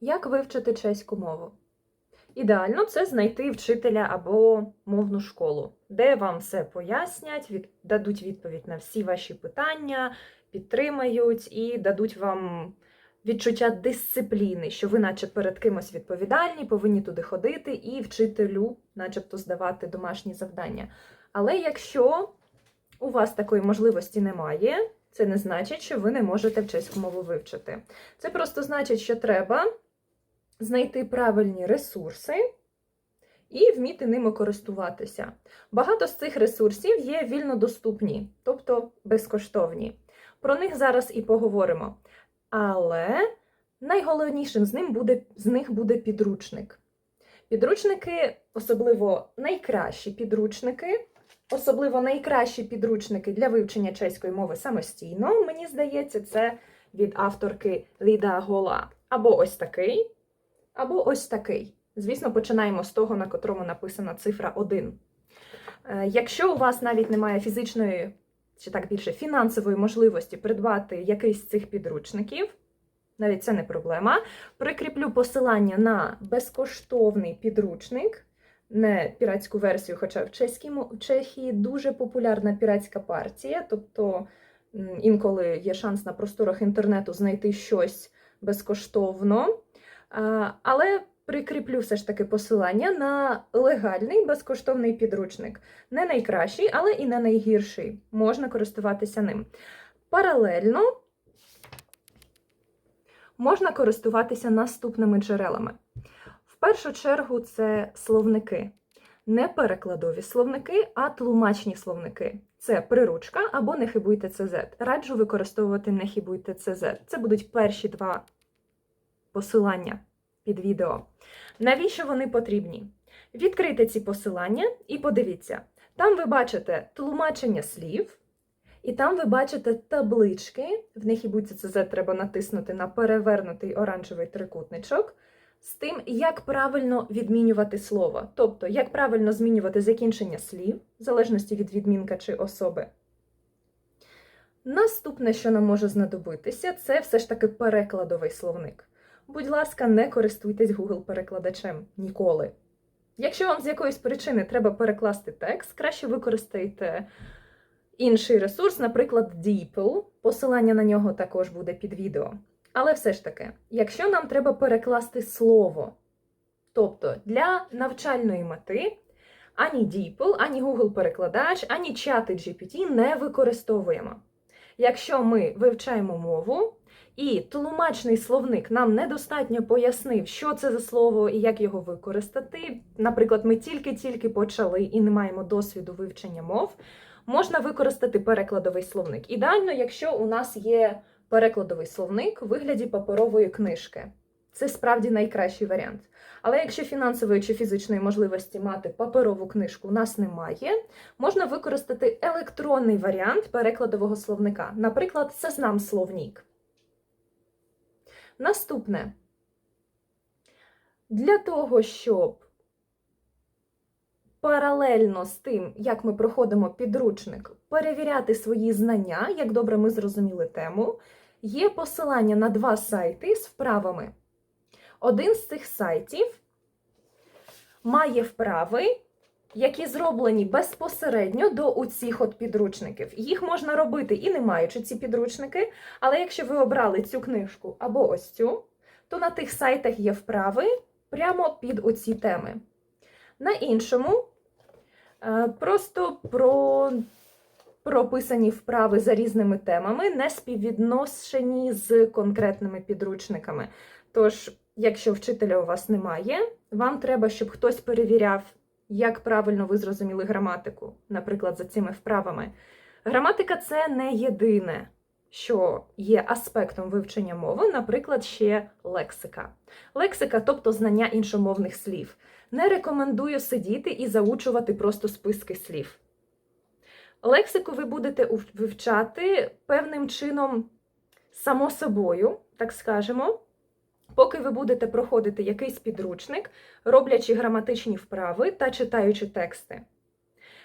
Як вивчити чеську мову? Ідеально це знайти вчителя або мовну школу, де вам все пояснять, дадуть відповідь на всі ваші питання, підтримають і дадуть вам відчуття дисципліни, що ви, наче перед кимось відповідальні, повинні туди ходити і вчителю, начебто, здавати домашні завдання. Але якщо у вас такої можливості немає, це не значить, що ви не можете в чеську мову вивчити. Це просто значить, що треба знайти правильні ресурси і вміти ними користуватися. Багато з цих ресурсів є вільно доступні, тобто безкоштовні. Про них зараз і поговоримо. Але найголовнішим з, ним буде, з них буде підручник. Підручники, особливо найкращі підручники, особливо найкращі підручники для вивчення чеської мови самостійно, мені здається, це від авторки Ліда Гола. Або ось такий, або ось такий. Звісно, починаємо з того, на котрому написана цифра 1. Е, Якщо у вас навіть немає фізичної, чи так більше фінансової можливості придбати якийсь з цих підручників, навіть це не проблема. Прикріплю посилання на безкоштовний підручник, не піратську версію, хоча в чеській в Чехії дуже популярна піратська партія, тобто інколи є шанс на просторах інтернету знайти щось безкоштовно. Але прикріплю все ж таки посилання на легальний безкоштовний підручник. Не найкращий, але і не найгірший. Можна користуватися ним. Паралельно можна користуватися наступними джерелами. В першу чергу це словники. Не перекладові словники, а тлумачні словники. Це приручка або не хибуйте ЦЗ. Раджу використовувати не хибуйте ЦЗ. Це будуть перші два посилання під відео. Навіщо вони потрібні? Відкрийте ці посилання і подивіться. Там ви бачите тлумачення слів, і там ви бачите таблички. В них і будь це треба натиснути на перевернутий оранжевий трикутничок. З тим, як правильно відмінювати слово, тобто як правильно змінювати закінчення слів, в залежності від відмінка чи особи. Наступне, що нам може знадобитися, це все ж таки перекладовий словник. Будь ласка, не користуйтесь Google-перекладачем ніколи. Якщо вам з якоїсь причини треба перекласти текст, краще використайте інший ресурс, наприклад, DeepL. Посилання на нього також буде під відео. Але все ж таки, якщо нам треба перекласти слово, тобто для навчальної мети, ані DeepL, ані Google-перекладач, ані чати GPT не використовуємо. Якщо ми вивчаємо мову, і тлумачний словник нам недостатньо пояснив, що це за слово і як його використати. Наприклад, ми тільки-тільки почали і не маємо досвіду вивчення мов. Можна використати перекладовий словник. Ідеально, якщо у нас є перекладовий словник у вигляді паперової книжки. Це справді найкращий варіант. Але якщо фінансової чи фізичної можливості мати паперову книжку у нас немає, можна використати електронний варіант перекладового словника, наприклад, Сезнам словнік. Наступне. Для того, щоб паралельно з тим, як ми проходимо підручник, перевіряти свої знання, як добре ми зрозуміли тему, є посилання на два сайти з вправами. Один з цих сайтів має вправи, які зроблені безпосередньо до оцих підручників. Їх можна робити і не маючи ці підручники, але якщо ви обрали цю книжку або ось цю, то на тих сайтах є вправи прямо під оці теми. На іншому е, просто про прописані вправи за різними темами, не співвідношені з конкретними підручниками. Тож, якщо вчителя у вас немає, вам треба, щоб хтось перевіряв, як правильно ви зрозуміли граматику, наприклад, за цими вправами. Граматика це не єдине, що є аспектом вивчення мови, наприклад, ще лексика. Лексика, тобто знання іншомовних слів. Не рекомендую сидіти і заучувати просто списки слів. Лексику ви будете вивчати певним чином само собою, так скажемо, поки ви будете проходити якийсь підручник, роблячи граматичні вправи та читаючи тексти.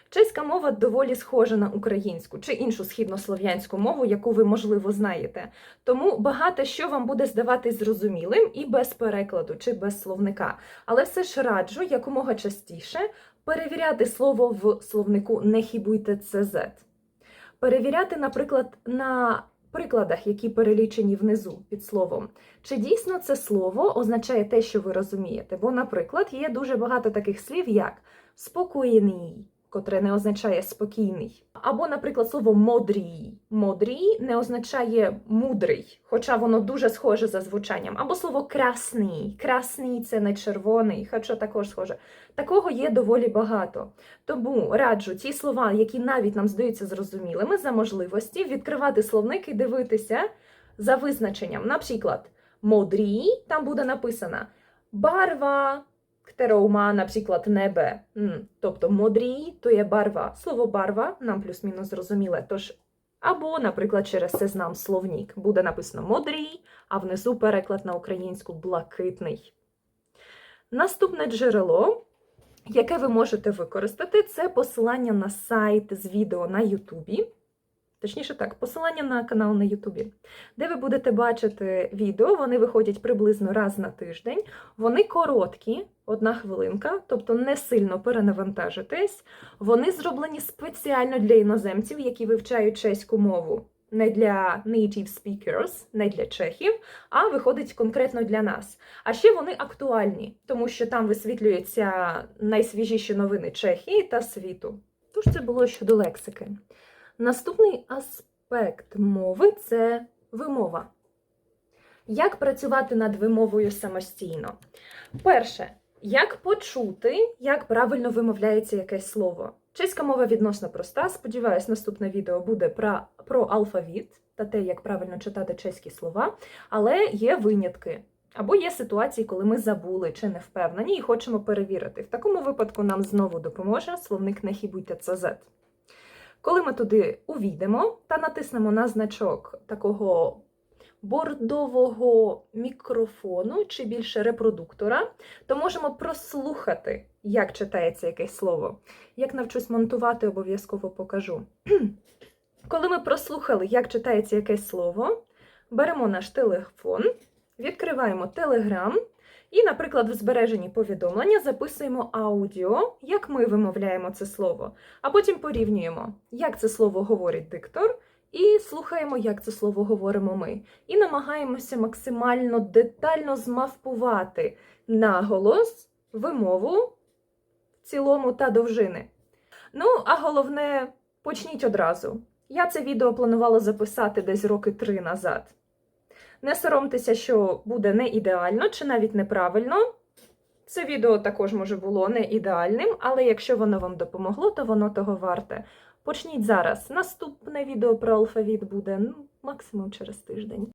Чеська мова доволі схожа на українську чи іншу східнослов'янську мову, яку ви, можливо, знаєте. Тому багато що вам буде здаватись зрозумілим і без перекладу чи без словника. Але все ж раджу якомога частіше перевіряти слово в словнику не хібуйте ЦЗ. Перевіряти, наприклад, на прикладах, які перелічені внизу під словом. Чи дійсно це слово означає те, що ви розумієте? Бо, наприклад, є дуже багато таких слів, як спокійний, котре не означає спокійний. Або, наприклад, слово модрій. Модрій не означає мудрий, хоча воно дуже схоже за звучанням. Або слово красний. Красний це не червоний, хоча також схоже. Такого є доволі багато. Тому раджу ті слова, які навіть нам здаються зрозумілими, за можливості відкривати словник і дивитися за визначенням. Наприклад, модрій, там буде написано барва, kterou má наприклад, небе. М, Тобто модрій то є барва. Слово барва нам плюс-мінус зрозуміле. Тож, або, наприклад, через це знам словник. Буде написано модрій, а внизу переклад на українську блакитний. Наступне джерело, яке ви можете використати, це посилання на сайт з відео на Ютубі. Точніше так, посилання на канал на Ютубі, де ви будете бачити відео, вони виходять приблизно раз на тиждень. Вони короткі, одна хвилинка, тобто не сильно перенавантажитесь. Вони зроблені спеціально для іноземців, які вивчають чеську мову. Не для native speakers, не для чехів, а виходить конкретно для нас. А ще вони актуальні, тому що там висвітлюються найсвіжіші новини Чехії та світу. Тож це було щодо лексики. Наступний аспект мови це вимова. Як працювати над вимовою самостійно? Перше, як почути, як правильно вимовляється якесь слово. Чеська мова відносно проста. Сподіваюсь, наступне відео буде про, про алфавіт та те, як правильно читати чеські слова, але є винятки. Або є ситуації, коли ми забули чи не впевнені і хочемо перевірити. В такому випадку нам знову допоможе словник не хібуйте ЦЗ. Коли ми туди увійдемо та натиснемо на значок такого бордового мікрофону чи більше репродуктора, то можемо прослухати, як читається якесь слово. Як навчусь монтувати, обов'язково покажу. Коли ми прослухали, як читається якесь слово, беремо наш телефон, відкриваємо Telegram і, наприклад, в збереженні повідомлення записуємо аудіо, як ми вимовляємо це слово, а потім порівнюємо, як це слово говорить диктор, і слухаємо, як це слово говоримо ми. І намагаємося максимально детально змавпувати наголос, вимову в цілому та довжини. Ну, а головне, почніть одразу. Я це відео планувала записати десь роки три назад. Не соромтеся, що буде не ідеально чи навіть неправильно. Це відео також може було не ідеальним, але якщо воно вам допомогло, то воно того варте. Почніть зараз. Наступне відео про алфавіт буде ну, максимум через тиждень.